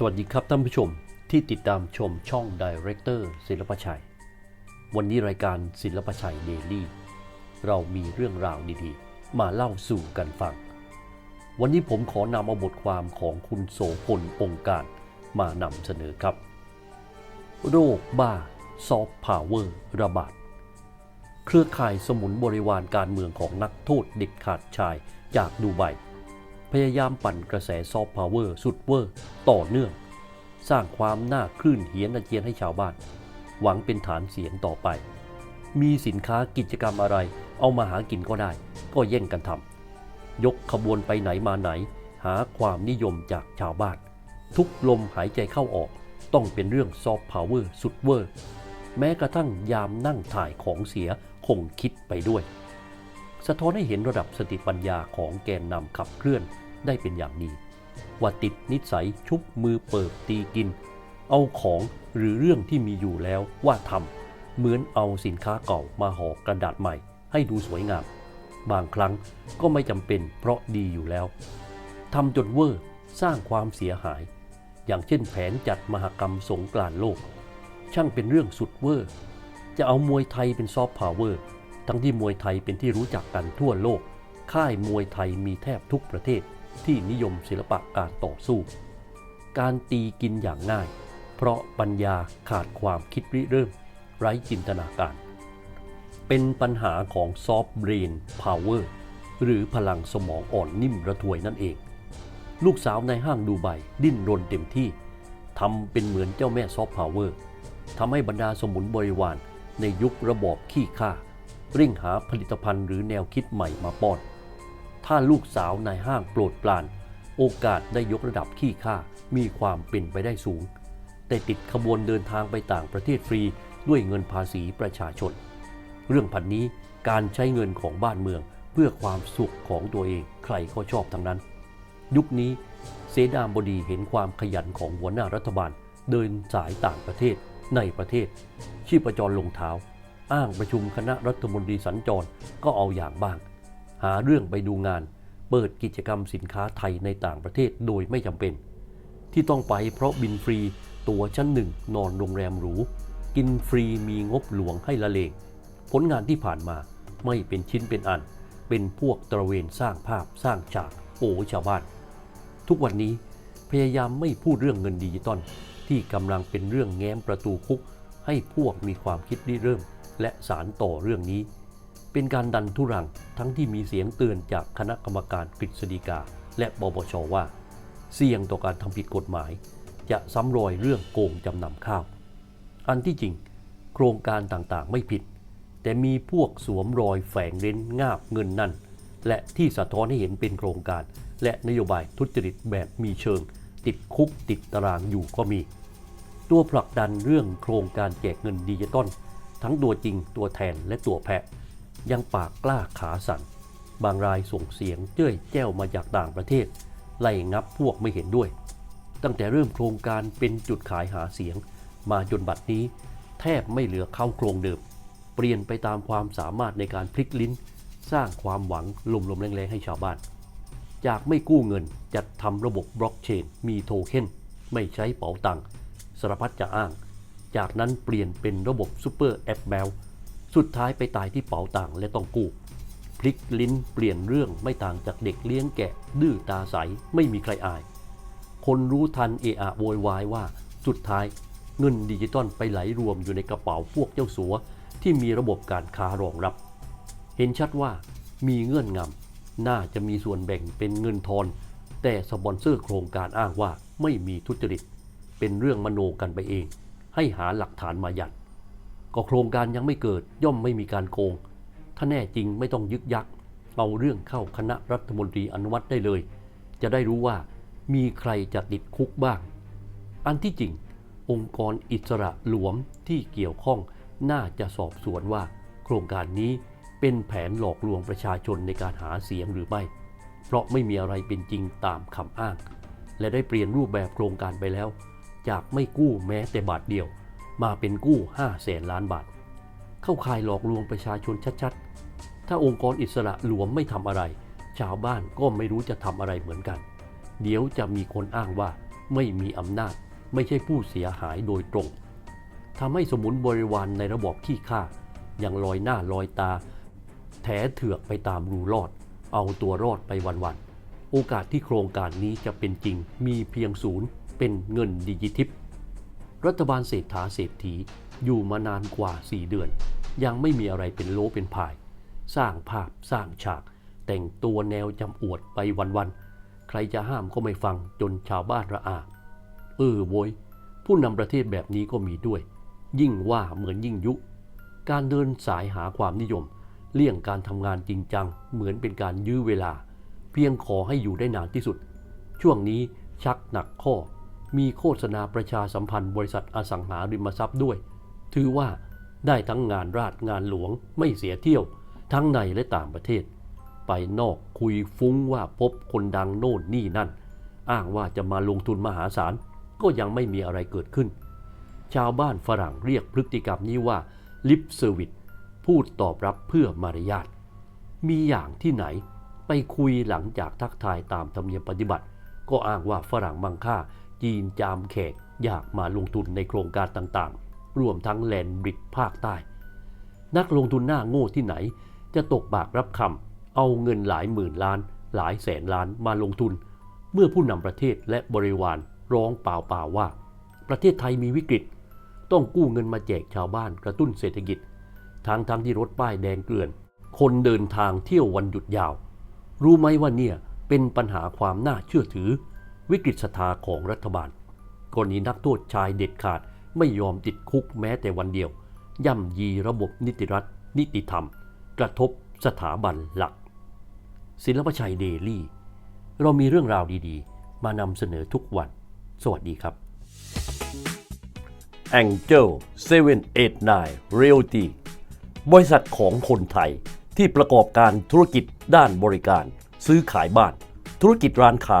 สวัสดีครับท่านผู้ชมที่ติดตามชมช่อง Director ศิลปชัย วันนี้รายการศิลปชัยเดลี่ เรามีเรื่องราวดีๆ มาเล่าสู่กันฟัง วันนี้ผมขอนำเอาบทความของคุณโสพลองค์การมานำเสนอครับ โรคบ้าซอฟต์พาวเวอร์ระบาด เครือข่ายสมุนบริวารการเมืองของนักโทษเด็ดขาดชายจากดูไบ พยายามปั่นกระแสซอฟต์พาวเวอร์สุดเวอร์ ต่อเนื่อง สร้างความน่าคลื่นเหียนอาเจียนให้ชาวบ้าน หวังเป็นฐานเสียงต่อไป มีสินค้ากิจกรรมอะไร เอามาหากินก็ได้ ก็แย่งกันทำยกขบวนไปไหนมาไหน หาความนิยมจากชาวบ้าน ทุกลมหายใจเข้าออกต้องเป็นเรื่องซอฟต์พาวเวอร์สุดเวอร์ แม้กระทั่งยามนั่งถ่ายของเสียคงคิดไปด้วย สะท้อนให้เห็นระดับสติปัญญาของแกนนำขับเคลื่อนได้เป็นอย่างดี ว่าติดนิสัยชุบมือเปิบตีกิน เอาของหรือเรื่องที่มีอยู่แล้วว่าทำเหมือนเอาสินค้าเก่ามาห่อกระดาษใหม่ ให้ดูสวยงาม บางครั้งก็ไม่จำเป็นเพราะดีอยู่แล้วทำจนเวอร์สร้างความเสียหาย อย่างเช่นแผนจัดมหกรรมสงกรานต์โลก ช่างเป็นเรื่องสุดเวอร์ จะเอามวยไทยเป็นซอฟต์พาวเวอร์ ทั้งที่มวยไทยเป็นที่รู้จักกันทั่วโลก ค่ายมวยไทยมีแทบทุกประเทศที่นิยมศิลปะการต่อสู้ การตีกินอย่างง่าย เพราะปัญญาขาดความคิดริเริ่ม ไร้จินตนาการ เป็นปัญหาของซอฟต์เบรนพาวเวอร์หรือพลังสมองอ่อนนิ่มระทวยนั่นเอง ลูกสาวในห้างดูไบดิ้นรนเต็มที่ทำเป็นเหมือนเจ้าแม่ซอฟต์พาวเวอร์ทำให้บรรดาสมุนบริวารในยุคระบอบขี้ข้า เร่งหาผลิตภัณฑ์หรือแนวคิดใหม่มาป้อน ถ้าลูกสาวนายห้างโปรดปราน โอกาสได้ยกระดับขี้ข้ามีความเป็นไปได้สูง แต่ติดขบวนเดินทางไปต่างประเทศฟรีด้วยเงินภาษีประชาชน เรื่องพันนี้การใช้เงินของบ้านเมืองเพื่อความสุขของตัวเองใครก็ชอบทั้งนั้น ยุคนี้เสดามบดีเห็นความขยันของหัวหน้ารัฐบาล เดินสายต่างประเทศในประเทศ ชีพจรลงเท้า อ้างประชุมคณะรัฐมนตรีสัญจรก็เอาอย่างบ้าง หาเรื่องไปดูงาน เปิดกิจกรรมสินค้าไทยในต่างประเทศโดยไม่จำเป็น ที่ต้องไปเพราะบินฟรีตั๋วชั้นหนึ่งนอนโรงแรมหรู กินฟรีมีงบหลวงให้ละเลงผลงานที่ผ่านมาไม่เป็นชิ้นเป็นอัน เป็นพวกตระเวนสร้างภาพสร้างฉากโอ้ชาวบ้าน ทุกวันนี้พยายามไม่พูดเรื่องเงินดิจิตอลที่กำลังเป็นเรื่องแง้มประตูคุกให้พวกมีความคิดริเริ่ม และสารต่อเรื่องนี้ เป็นการดันทุรังทั้งที่มีเสียงเตือนจากคณะกรรมการกฤษฎีกา และบปชว่า เสี่ยงต่อการทำผิดกฎหมาย จะซ้ำรอยเรื่องโกงจำนำข้าว อันที่จริง โครงการต่างๆไม่ผิด แต่มีพวกสวมรอยแฝงเร้นงาบเงินนั่น และที่สะท้อนให้เห็นเป็นโครงการ และนโยบายทุจริตแบบมีเชิง ติดคุกติดตารางอยู่ก็มี ตัวผลักดันเรื่องโครงการแจกเงินดิจิตอล ทั้งตัวจริงตัวแทนและตัวแพะ ยังปากกล้าขาสั่น บางรายส่งเสียงเจ้ยแจ้วมาจากต่างประเทศ ไล่งับพวกไม่เห็นด้วย ตั้งแต่เริ่มโครงการเป็นจุดขายหาเสียง มาจนบัดนี้ แทบไม่เหลือเข้าโครงเดิม เปลี่ยนไปตามความสามารถในการพลิกลิ้น สร้างความหวังลมๆแรงๆให้ชาวบ้าน จากไม่กู้เงินจัดทำระบบบล็อกเชน มีโทเค็นไม่ใช้เป๋าตังสารพัดจะอ้าง จากนั้นเปลี่ยนเป็นระบบซูเปอร์แอปแมว สุดท้ายไปตายที่เป๋าตังและต้องกู้พลิกลิ้นเปลี่ยนเรื่องไม่ต่างจากเด็กเลี้ยงแกะ ดื้อตาใส ไม่มีใครอาย คนรู้ทันเอะอะโวยวายว่า สุดท้ายเงินดิจิตอลไปไหลรวมอยู่ในกระเป๋าพวกเจ้าสัว ที่มีระบบการค้ารองรับ เห็นชัดว่ามีเงื่อนงำน่าจะมีส่วนแบ่งเป็นเงินทอน แต่สปอนเซอร์โครงการอ้างว่าไม่มีทุจริต เป็นเรื่องมโนกันไปเอง ให้หาหลักฐานมายันก็โครงการยังไม่เกิดย่อมไม่มีการโกง ถ้าแน่จริงไม่ต้องยึกยัก เอาเรื่องเข้าคณะรัฐมนตรีอนุมัติได้เลย จะได้รู้ว่ามีใครจะติดคุกบ้าง อันที่จริง องค์กรอิสระหลวมที่เกี่ยวข้องน่าจะสอบสวนว่า โครงการนี้เป็นแผนหลอกลวงประชาชนในการหาเสียงหรือไม่ เพราะไม่มีอะไรเป็นจริงตามคำอ้าง และได้เปลี่ยนรูปแบบโครงการไปแล้ว จากไม่กู้แม้แต่บาทเดียว มาเป็นกู้5แสนล้านบาท เข้าข่ายหลอกลวงประชาชนชัดๆ ถ้าองค์กรอิสระหลวมไม่ทำอะไร ชาวบ้านก็ไม่รู้จะทำอะไรเหมือนกัน เดี๋ยวจะมีคนอ้างว่าไม่มีอำนาจ ไม่ใช่ผู้เสียหายโดยตรงทำให้สมุนบริวารในระบอบขี้ข้ายังลอยหน้าลอยตา แถเถือกไปตามรูรอด เอาตัวรอดไปวันๆโอกาสที่โครงการนี้จะเป็นจริงมีเพียงศูนย์ เป็นเงินดิจิทิปรัฐบาลเศรษฐาเศรษฐีอยู่มานานกว่า 4 เดือน ยังไม่มีอะไรเป็นโลเป็นพาย สร้างภาพสร้างฉาก แต่งตัวแนวจำอวดไปวันๆ ใครจะห้ามก็ไม่ฟังจนชาวบ้านระอา เออโวย ผู้นำประเทศแบบนี้ก็มีด้วย ยิ่งว่าเหมือนยิ่งยุ การเดินสายหาความนิยม เลี่ยงการทำงานจริงจัง เหมือนเป็นการยื้อเวลา เพียงขอให้อยู่ได้นานที่สุด ช่วงนี้ชักหนักข้อ มีโฆษณาประชาสัมพันธ์บริษัทอสังหาริมทรัพย์ด้วย ถือว่าได้ทั้งงานราชงานหลวงไม่เสียเที่ยว ทั้งในและต่างประเทศ ไปนอกคุยฟุ้งว่าพบคนดังโน่นนี่นั่น อ้างว่าจะมาลงทุนมหาศาลก็ยังไม่มีอะไรเกิดขึ้น ชาวบ้านฝรั่งเรียกพฤติกรรมนี้ว่าลิปเซอร์วิสพูดตอบรับเพื่อมารยาทมีอย่างที่ไหนไปคุยหลังจากทักทายตามธรรมเนียมปฏิบัติ ก็อ้างว่าฝรั่งมังค่า จีนจามแขกอยากมาลงทุนในโครงการต่างๆ รวมทั้งแลนบริดภาคใต้ นักลงทุนหน้าโง่ที่ไหน จะตกบากรับคำเอาเงินหลายหมื่นล้าน หลายแสนล้านมาลงทุน เมื่อผู้นำประเทศและบริวารร้องเปล่าๆว่า ประเทศไทยมีวิกฤต ต้องกู้เงินมาแจกชาวบ้านกระตุ้นเศรษฐกิจทางทางที่รถป้ายแดงเกลื่อน คนเดินทางเที่ยววันหยุดยาว รู้ไหมว่าเนี่ยเป็นปัญหาความน่าเชื่อถือ วิกฤตศรัทธาของรัฐบาล กรณีนักโทษชายเด็ดขาดไม่ยอมติดคุกแม้แต่วันเดียว ย่ำยีระบบนิติรัฐ นิติธรรม กระทบสถาบันหลัก ศิลปชัยเดลี่ เรามีเรื่องราวดีๆ มานำเสนอทุกวัน สวัสดีครับ Angel 789 Realty บริษัทของคนไทยที่ประกอบการธุรกิจด้านบริการ ซื้อขายบ้าน ธุรกิจร้านค้า